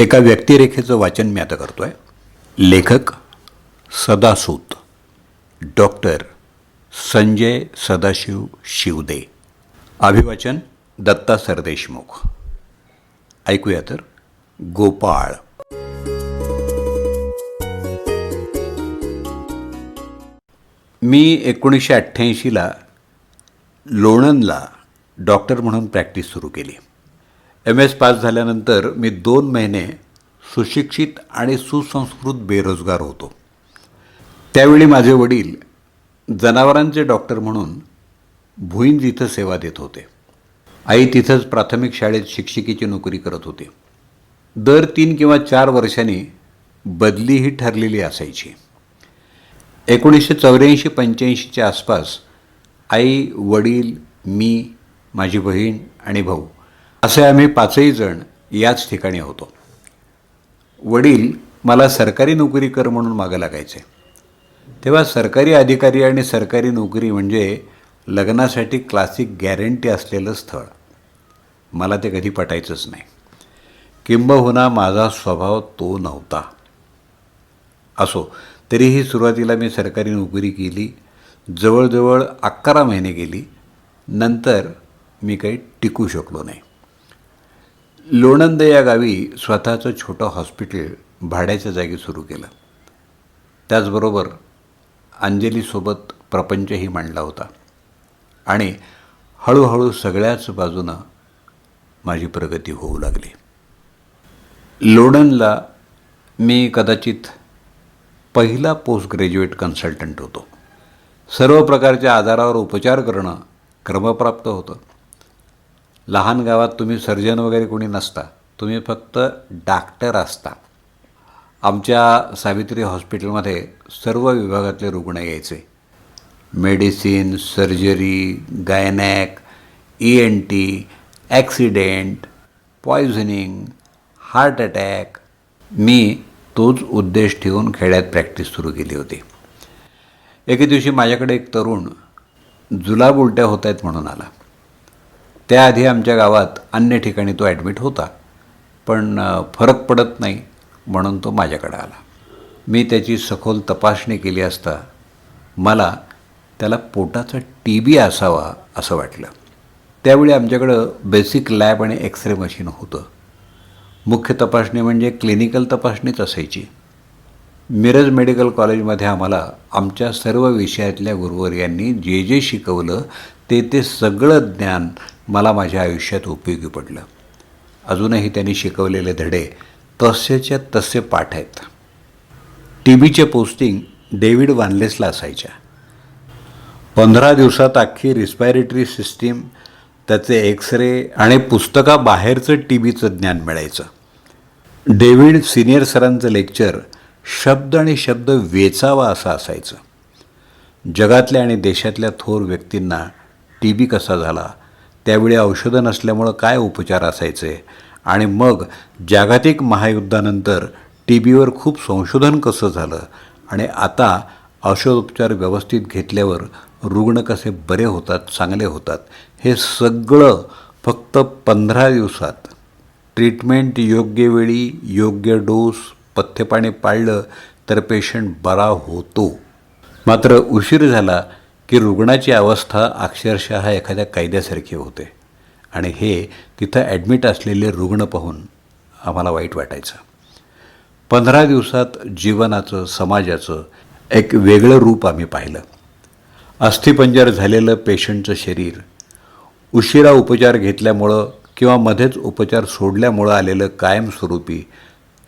एका व्यक्तिरेखेचं वाचन मी आता करतो आहे लेखक सदासूत डॉक्टर संजय सदाशिव शिवदे. अभिवाचन दत्ता सरदेशमुख. ऐकूया तर गोपाळ. मी एकोणीसशे अठ्ठ्याऐंशीला लोणंदला डॉक्टर म्हणून प्रॅक्टिस सुरू केली. एम एस पास झाल्यानंतर मी दोन महिने सुशिक्षित आणि सुसंस्कृत बेरोजगार होतो. त्यावेळी माझे वडील जनावरांचे डॉक्टर म्हणून भुईंज इथं सेवा देत होते. आई तिथंच प्राथमिक शाळेत शिक्षिकेची नोकरी करत होती. दर तीन किंवा चार वर्षांनी बदलीही ठरलेली असायची. एकोणीसशे चौऱ्याऐंशी पंच्याऐंशीच्या आसपास आई वडील मी माझी बहीण आणि भाऊ असे आम्ही पाचही जण याच ठिकाणी होतो. वडील मला सरकारी नोकरी कर म्हणून मागं लागायचे. तेव्हा सरकारी अधिकारी आणि सरकारी नोकरी म्हणजे लग्नासाठी क्लासिक गॅरंटी असलेलं स्थळ. मला ते कधी पटायचंच नाही. किंबहुना माझा स्वभाव तो नव्हता. असो तरीही सुरुवातीला मी सरकारी नोकरी केली. जवळजवळ अकरा महिने गेली. नंतर मी काही टिकू शकलो नाही. लोणंद या गावी स्वतःचं छोटं हॉस्पिटल भाड्याच्या जागी सुरू केलं. त्याचबरोबर अंजलीसोबत प्रपंचही मांडला होता. आणि हळूहळू सगळ्याच बाजूनं माझी प्रगती होऊ लागली. लोणंदला मी कदाचित पहिला पोस्ट ग्रॅज्युएट कन्सल्टंट होतो. सर्व प्रकारच्या आजारावर उपचार करणं क्रमप्राप्त होतं. लहान गावात तुम्ही सर्जन वगैरे कोणी नसता तुम्ही फक्त डॉक्टर असता. आमच्या सावित्री हॉस्पिटलमध्ये सर्व विभागातले रुग्ण यायचे. Medicine surgery gynaec E N T accident poisoning heart attack. मी तोच उद्देश ठेवून खेड्यात प्रॅक्टिस सुरू केली होती. एके दिवशी माझ्याकडे एक तरुण जुलाब उलट्या होत आहेत म्हणून आला. त्याआधी आमच्या गावात अन्य ठिकाणी तो ॲडमिट होता. पण फरक पडत नाही म्हणून तो माझ्याकडे आला. मी त्याची सखोल तपासणी केली असता मला त्याला पोटाचा टी बी असावा असं वाटलं. त्यावेळी आमच्याकडं बेसिक लॅब आणि एक्स रे मशीन होतं. मुख्य तपासणी म्हणजे क्लिनिकल तपासणीच असायची. मिरज मेडिकल कॉलेजमध्ये आम्हाला आमच्या सर्व विषयातल्या गुरुवर्यांनी जे जे शिकवलं ते ते सगळं ज्ञान मला माझ्या आयुष्यात उपयोगी पडलं. अजूनही त्यांनी शिकवलेले धडे तसेच्या तसे पाठ आहेत. टी बीचे पोस्टिंग डेव्हिड वानलेसला असायच्या. पंधरा दिवसात अख्खी रिस्पायरेटरी सिस्टीम त्याचे एक्सरे आणि पुस्तकाबाहेरचं टी बीचं ज्ञान मिळायचं. डेव्हिड सिनियर सरांचं लेक्चर शब्द आणि शब्द वेचावा असं असायचं. जगातल्या आणि देशातल्या थोर व्यक्तींना टी बी कसा झाला त्यावेळी औषधं नसल्यामुळं काय उपचार असायचे आणि मग जागतिक महायुद्धानंतर टी बीवर खूप संशोधन कसं झालं आणि आता औषधोपचार व्यवस्थित घेतल्यावर रुग्ण कसे बरे होतात चांगले होतात हे सगळं फक्त पंधरा दिवसात. ट्रीटमेंट योग्य वेळी योग्य डोस पथ्यपाणी पाळलं तर पेशंट बरा होतो. मात्र उशीर झाला की रुग्णाची अवस्था अक्षरशः एखाद्या कायद्यासारखी होते. आणि हे तिथं ॲडमिट असलेले रुग्ण पाहून आम्हाला वाईट वाटायचं. पंधरा दिवसात जीवनाचं समाजाचं एक वेगळं रूप आम्ही पाहिलं. अस्थिपंजर झालेलं पेशंटचं शरीर उशिरा उपचार घेतल्यामुळं किंवा मध्येच उपचार सोडल्यामुळं आलेलं कायमस्वरूपी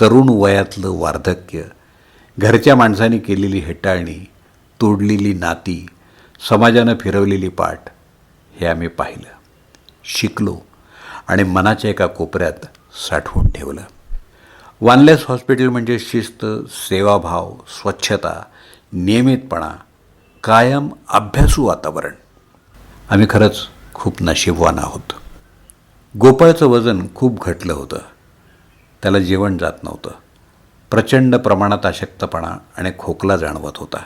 तरुण वयातलं वार्धक्य घरच्या माणसाने केलेली हेटाळणी तोडलेली नाती समाजानं फिरवलेली पाठ हे आम्ही पाहिलं शिकलो आणि मनाच्या एका कोपऱ्यात साठवून ठेवलं. वानलेस हॉस्पिटल म्हणजे शिस्त सेवाभाव स्वच्छता नियमितपणा कायम अभ्यासू वातावरण. आम्ही खरंच खूप नशीबवान आहोत. गोपाळचं वजन खूप घटलं होतं. त्याला जेवण जात नव्हतं. प्रचंड प्रमाणात अशक्तपणा आणि खोकला जाणवत होता.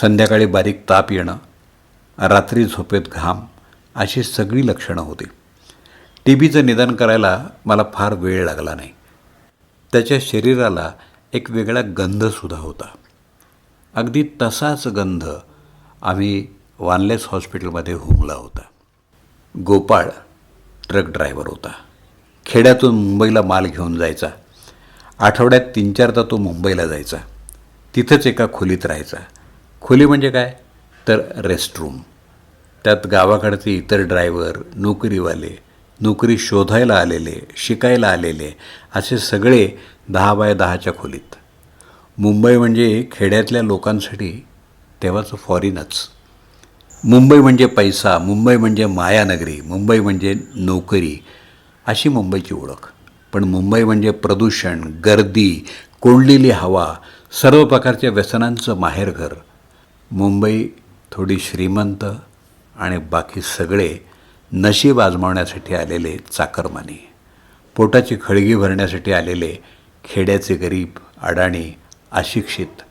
संध्याकाळी बारीक ताप येणं रात्री झोपेत घाम अशी सगळी लक्षणं होती. टी बीचं निदान करायला मला फार वेळ लागला नाही. त्याच्या शरीराला एक वेगळा गंधसुद्धा होता. अगदी तसाच गंध आम्ही वानलेस हॉस्पिटलमध्ये हुमला होता. गोपाळ ट्रक ड्रायव्हर होता. खेड्यातून मुंबईला माल घेऊन जायचा. आठवड्यात तीन चारदा तो मुंबईला जायचा. तिथंच एका खोलीत राहायचा. खोली म्हणजे काय? तर रेस्टरूम त्यात गावाकडचे इतर ड्रायव्हर नोकरीवाले नोकरी शोधायला आलेले शिकायला आलेले असे सगळे दहा बाय दहाच्या खोलीत. मुंबई म्हणजे खेड्यातल्या लोकांसाठी तेव्हाचं फॉरिनच मुंबई म्हणजे पैसा मुंबई म्हणजे मायानगरी मुंबई म्हणजे नोकरी अशी मुंबईची ओळख. पण मुंबई म्हणजे प्रदूषण गर्दी कोंडलेली हवा सर्व प्रकारच्या व्यसनांचं माहेरघर मुंबई थोडी श्रीमंत आणि बाकी सगळे नशीब आजमावण्यासाठी आलेले चाकरमानी. पोटाची खळगी भरण्यासाठी आलेले खेड्याचे गरीब अडाणी अशिक्षित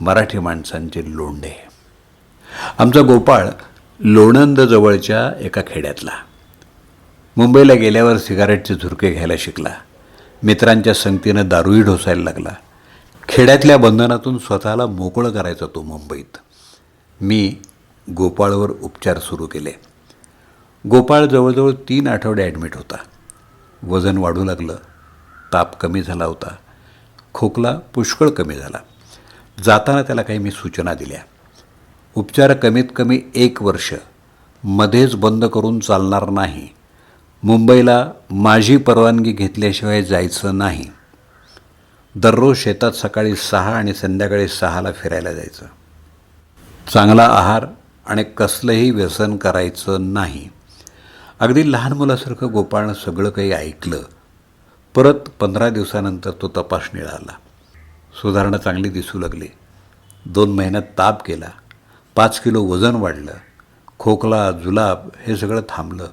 मराठी माणसांचे लोंढे. आमचा गोपाळ लोणंदजवळच्या एका खेड्यातला. मुंबईला गेल्यावर सिगारेटचे झुरके घ्यायला शिकला. मित्रांच्या संगतीनं दारूही ढोसायला लागला. खेड्यातल्या बंधनातून स्वतःला मोकळं करायचा तो मुंबईत. मी गोपाळवर उपचार सुरू केले. गोपाळ जवळजवळ तीन आठवडे ॲडमिट होता. वजन वाढू लागलं. ताप कमी झाला होता. खोकला पुष्कळ कमी झाला. जाताना त्याला काही मी सूचना दिल्या. उपचार कमीत कमी एक वर्ष. मध्येच बंद करून चालणार नाही. मुंबईला माझी परवानगी घेतल्याशिवाय जायचं नाही. दररोज शेतात सकाळी सहा आणि संध्याकाळी सहाला फिरायला जायचं. चांगला आहार आणि कसलंही व्यसन करायचं नाही. अगदी लहान मुलासारखं गोपाळनं सगळं काही ऐकलं. परत पंधरा दिवसानंतर तो तपासणीला आला सुधारणा चांगली दिसू लागली. दोन महिन्यात ताप केला पाच किलो वजन वाढलं. खोकला जुलाब हे सगळं थांबलं.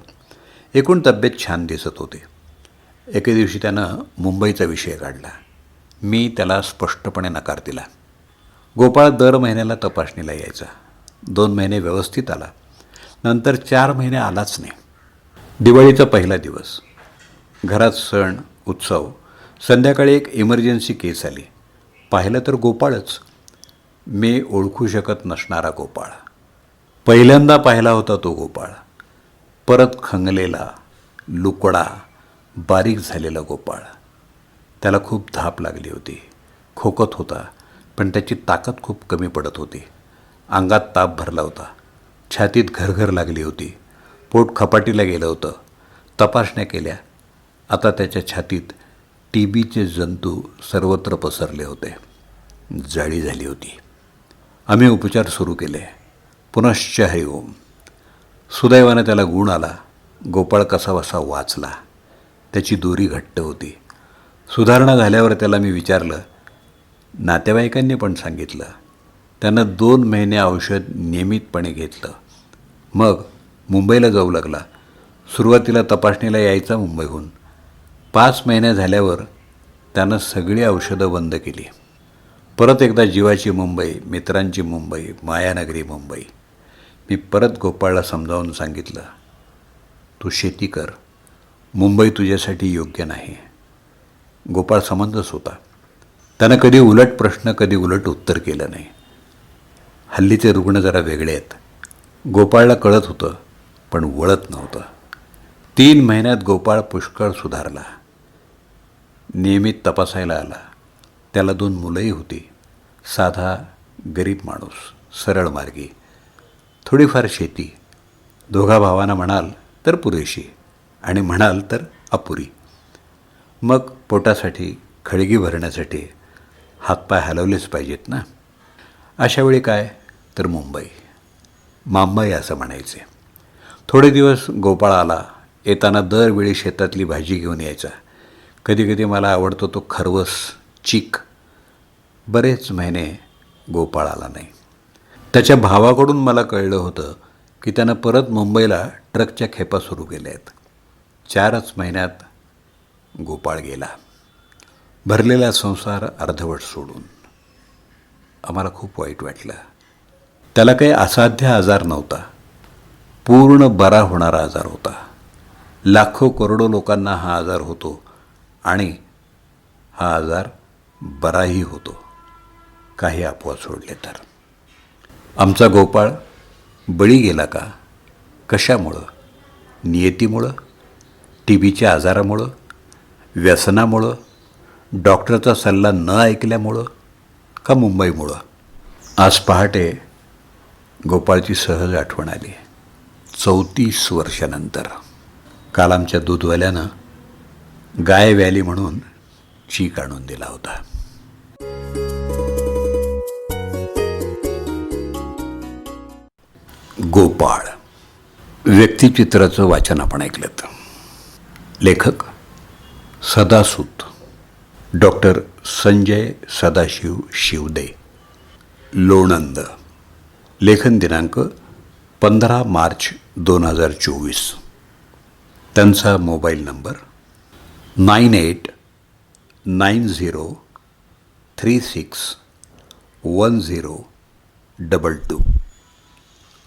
एकूण तब्येत छान दिसत होते. एके दिवशी त्यानं मुंबईचा विषय काढला. मी त्याला स्पष्टपणे नकार दिला. गोपाळ दर महिन्याला तपासणीला यायचा. दोन महिने व्यवस्थित आला. नंतर चार महिने आलाच नाही. दिवाळीचा पहिला दिवस. घरात सण उत्सव. संध्याकाळी एक इमर्जन्सी केस आली. पाहिलं तर गोपाळच. मी ओळखू शकत नसणारा गोपाळ. पहिल्यांदा पाहिला होता तो गोपाळ. परत खंगलेला लुकडा बारीक झालेला गोपाळ. त्याला खूप धाप लागली होती. खोकत होता पण त्याची ताकद खूप कमी पडत होती. अंगात ताप भरला होता. छातीत घरघर लागली होती. पोट खपाटीला गेलं होतं. तपासण्या केल्या. आता त्याच्या छातीत टी बीचे जंतू सर्वत्र पसरले होते. जाळी झाली होती. आम्ही उपचार सुरू केले. पुनश्च हरिओम. सुदैवानं त्याला गुण आला. गोपाळ कसा वसा वाचला. त्याची दोरी घट्ट होती. सुधारणा झाल्यावर त्याला मी विचारलं नातेवाईकांनी पण सांगितलं. त्यानं दोन महिने औषध नियमितपणे घेतलं. मग मुंबईला जाऊ लागला. सुरुवातीला तपासणीला यायचा मुंबईहून. पाच महिने झाल्यावर त्यानं सगळी औषधं बंद केली. परत एकदा जीवाची मुंबई मित्रांची मुंबई मायानगरी मुंबई. मी परत गोपाळला समजावून सांगितलं तू शेती कर. मुंबई तुझ्यासाठी योग्य नाही. गोपाळ समंजस होता. त्यानं कधी उलट प्रश्न कधी उलट उत्तर केलं नाही. हल्लीचे रुग्ण जरा वेगळे आहेत. गोपाळला कळत होतं पण वळत नव्हतं. तीन महिन्यात गोपाळ पुष्कळ सुधारला. नियमित तपासायला आला. त्याला दोन मुलंही होती. साधा गरीब माणूस सरळ मार्गी. थोडीफार शेती. दोघा भावांना म्हणाल तर पुरेशी आणि म्हणाल तर अपुरी. मग पोटासाठी खळगी भरण्यासाठी हातपाय हलवलेच पाहिजेत ना? अशावेळी काय? तर मुंबई. मांबाई असं म्हणायचे. थोडे दिवस गोपाळ आला. येताना दरवेळी शेतातली भाजी घेऊन यायचा. कधीकधी मला आवडतो तो खरवस चीक. बरेच महिने गोपाळ आला नाही. त्याच्या भावाकडून मला कळलं होतं की त्यानं परत मुंबईला ट्रकच्या खेपा सुरू केल्या आहेत चारच महिन्यात गोपाळ गेला. भरलेला संसार अर्धवट सोडून. आम्हाला खूप वाईट वाटलं. त्याला काही असाध्य आजार नव्हता. पूर्ण बरा होणारा आजार होता. लाखो करोडो लोकांना हा आजार होतो आणि हा आजार बराही होतो. काही अपवाद सोडले तर. आमचा गोपाळ बळी गेला का? कशामुळं? नियतीमुळं? टी बीच्या आजारामुळं? व्यसनामुळं? डॉक्टरचा सल्ला न ऐकल्यामुळं? का मुंबईमुळं? आज पहाटे गोपाळची सहज आठवण आली. चौतीस वर्षानंतर. काल आमच्या दूधवाल्यानं गाय व्याली म्हणून चीक आणून दिला होता. गोपाळ. व्यक्तिचित्राचं वाचन आपण ऐकलं लेखक सदासूत. डॉक्टर संजय सदाशिव शिवदे. लोणंद. लेखन दिनांक पंधरा मार्च दोन हजार चोवीस. त्यांचा mobile number nine eight nine zero three six one zero double two.